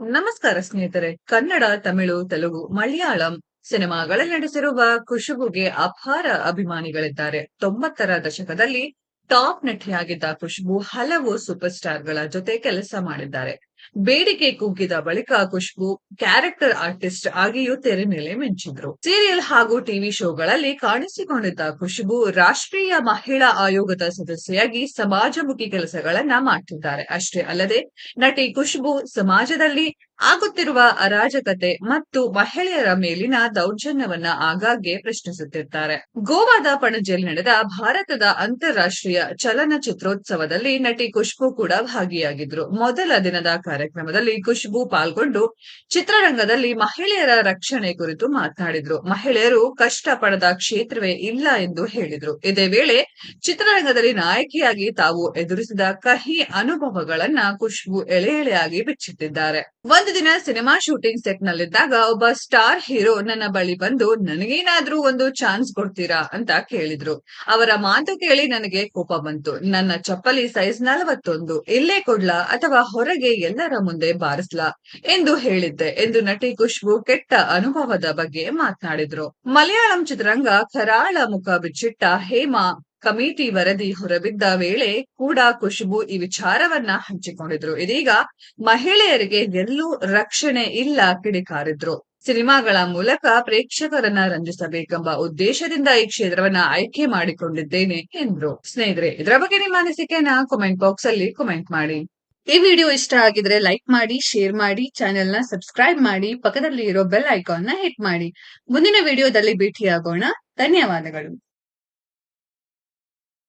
ನಮಸ್ಕಾರ ಸ್ನೇಹಿತರೆ. ಕನ್ನಡ ತಮಿಳು ತೆಲುಗು ಮಲಯಾಳಂ ಸಿನಿಮಾಗಳಲ್ಲಿ ನಡೆಸಿರುವ ಖುಷುಬುಗೆ ಅಪಾರ ಅಭಿಮಾನಿಗಳಿದ್ದಾರೆ. ತೊಂಬತ್ತರ ದಶಕದಲ್ಲಿ ಟಾಪ್ ನಟಿಯಾಗಿದ್ದ ಖುಷ್ಬು ಹಲವು ಸೂಪರ್ ಸ್ಟಾರ್ಗಳ ಜೊತೆ ಕೆಲಸ ಮಾಡಿದ್ದಾರೆ. ಬೇಡಿಕೆ ಕುಗ್ಗಿದ ಬಳಿಕ ಖುಷ್ಬು ಕ್ಯಾರೆಕ್ಟರ್ ಆರ್ಟಿಸ್ಟ್ ಆಗಿಯೂ ತೆರೆ ಮೇಲೆ ಮಿಂಚಿದ್ರು. ಸೀರಿಯಲ್ ಹಾಗೂ ಟಿವಿ ಶೋಗಳಲ್ಲಿ ಕಾಣಿಸಿಕೊಂಡಿದ್ದ ಖುಷ್ಬು ರಾಷ್ಟ್ರೀಯ ಮಹಿಳಾ ಆಯೋಗದ ಸದಸ್ಯೆಯಾಗಿ ಸಮಾಜಮುಖಿ ಕೆಲಸಗಳನ್ನ ಮಾಡ್ತಿದ್ದಾರೆ. ಅಷ್ಟೇ ಅಲ್ಲದೆ, ನಟಿ ಖುಷ್ಬು ಸಮಾಜದಲ್ಲಿ ಆಗುತ್ತಿರುವ ಅರಾಜಕತೆ ಮತ್ತು ಮಹಿಳೆಯರ ಮೇಲಿನ ದೌರ್ಜನ್ಯವನ್ನ ಆಗಾಗ್ಗೆ ಪ್ರಶ್ನಿಸುತ್ತಿರ್ತಾರೆ. ಗೋವಾದ ಪಣಜಿಯಲ್ಲಿ ನಡೆದ ಭಾರತದ ಅಂತಾರಾಷ್ಟ್ರೀಯ ಚಲನಚಿತ್ರೋತ್ಸವದಲ್ಲಿ ನಟಿ ಖುಷ್ಬು ಕೂಡ ಭಾಗಿಯಾಗಿದ್ರು. ಮೊದಲ ದಿನದ ಕಾರ್ಯಕ್ರಮದಲ್ಲಿ ಖುಷ್ಬು ಪಾಲ್ಗೊಂಡು ಚಿತ್ರರಂಗದಲ್ಲಿ ಮಹಿಳೆಯರ ರಕ್ಷಣೆ ಕುರಿತು ಮಾತನಾಡಿದ್ರು. ಮಹಿಳೆಯರು ಕಷ್ಟ ಪಡದ ಕ್ಷೇತ್ರವೇ ಇಲ್ಲ ಎಂದು ಹೇಳಿದ್ರು. ಇದೇ ವೇಳೆ ಚಿತ್ರರಂಗದಲ್ಲಿ ನಾಯಕಿಯಾಗಿ ತಾವು ಎದುರಿಸಿದ ಕಹಿ ಅನುಭವಗಳನ್ನ ಖುಷ್ಬು ಎಳೆ ಎಳೆಯಾಗಿ ಬಿಚ್ಚಿಟ್ಟಿದ್ದಾರೆ ಒಂದು ದಿನ ಸಿನಿಮಾ ಶೂಟಿಂಗ್ ಸೆಟ್ ನಲ್ಲಿದ್ದಾಗ ಒಬ್ಬ ಸ್ಟಾರ್ ಹೀರೋ ನನ್ನ ಬಳಿ ಬಂದು, ನನಗೇನಾದ್ರೂ ಒಂದು ಚಾನ್ಸ್ ಕೊಡ್ತೀರಾ? ಅಂತ ಕೇಳಿದ್ರು. ಅವರ ಮಾತು ಕೇಳಿ ನನಗೆ ಕೋಪ ಬಂತು. ನನ್ನ ಚಪ್ಪಲಿ ಸೈಜ್ ನಲವತ್ತೊಂದು. ಇಲ್ಲೇ ಕೊಡ್ಲಾ ಅಥವಾ ಹೊರಗೆ ಎಲ್ಲರ ಮುಂದೆ ಬಾರಿಸ್ಲಾ ಎಂದು ಹೇಳಿದ್ದೆ ಎಂದು ನಟಿ ಖುಷ್ಬು ಕೆಟ್ಟ ಅನುಭವದ ಬಗ್ಗೆ ಮಾತನಾಡಿದ್ರು. ಮಲಯಾಳಂ ಚಿತ್ರರಂಗ ಕರಾಳ ಮುಖ ಬಿಚ್ಚಿಟ್ಟ ಹೇಮಾ ಕಮಿಟಿ ವರದಿ ಹೊರಬಿದ್ದ ವೇಳೆ ಕೂಡ ಖುಷ್ಬು ಈ ವಿಚಾರವನ್ನ ಹಂಚಿಕೊಂಡಿದ್ರು. ಇದೀಗ ಮಹಿಳೆಯರಿಗೆ ಎಲ್ಲೂ ರಕ್ಷಣೆ ಇಲ್ಲ ಕಿಡಿಕಾರಿದ್ರು. ಸಿನಿಮಾಗಳ ಮೂಲಕ ಪ್ರೇಕ್ಷಕರನ್ನ ರಂಜಿಸಬೇಕೆಂಬ ಉದ್ದೇಶದಿಂದ ಈ ಕ್ಷೇತ್ರವನ್ನ ಆಯ್ಕೆ ಮಾಡಿಕೊಂಡಿದ್ದೇನೆ ಎಂದ್ರು. ಸ್ನೇಹಿತರೆ, ಇದರ ಬಗ್ಗೆ ನಿಮ್ಮ ಅನಿಸಿಕೆನ ಕಮೆಂಟ್ ಬಾಕ್ಸ್ ಅಲ್ಲಿ ಕಮೆಂಟ್ ಮಾಡಿ. ಈ ವಿಡಿಯೋ ಇಷ್ಟ ಆಗಿದ್ರೆ ಲೈಕ್ ಮಾಡಿ ಶೇರ್ ಮಾಡಿ ಚಾನೆಲ್ನ ಸಬ್ಸ್ಕ್ರೈಬ್ ಮಾಡಿ ಪಕ್ಕದಲ್ಲಿ ಇರೋ ಬೆಲ್ ಐಕಾನ್ನ ಹಿಟ್ ಮಾಡಿ. ಮುಂದಿನ ವಿಡಿಯೋದಲ್ಲಿ ಭೇಟಿಯಾಗೋಣ. ಧನ್ಯವಾದಗಳು.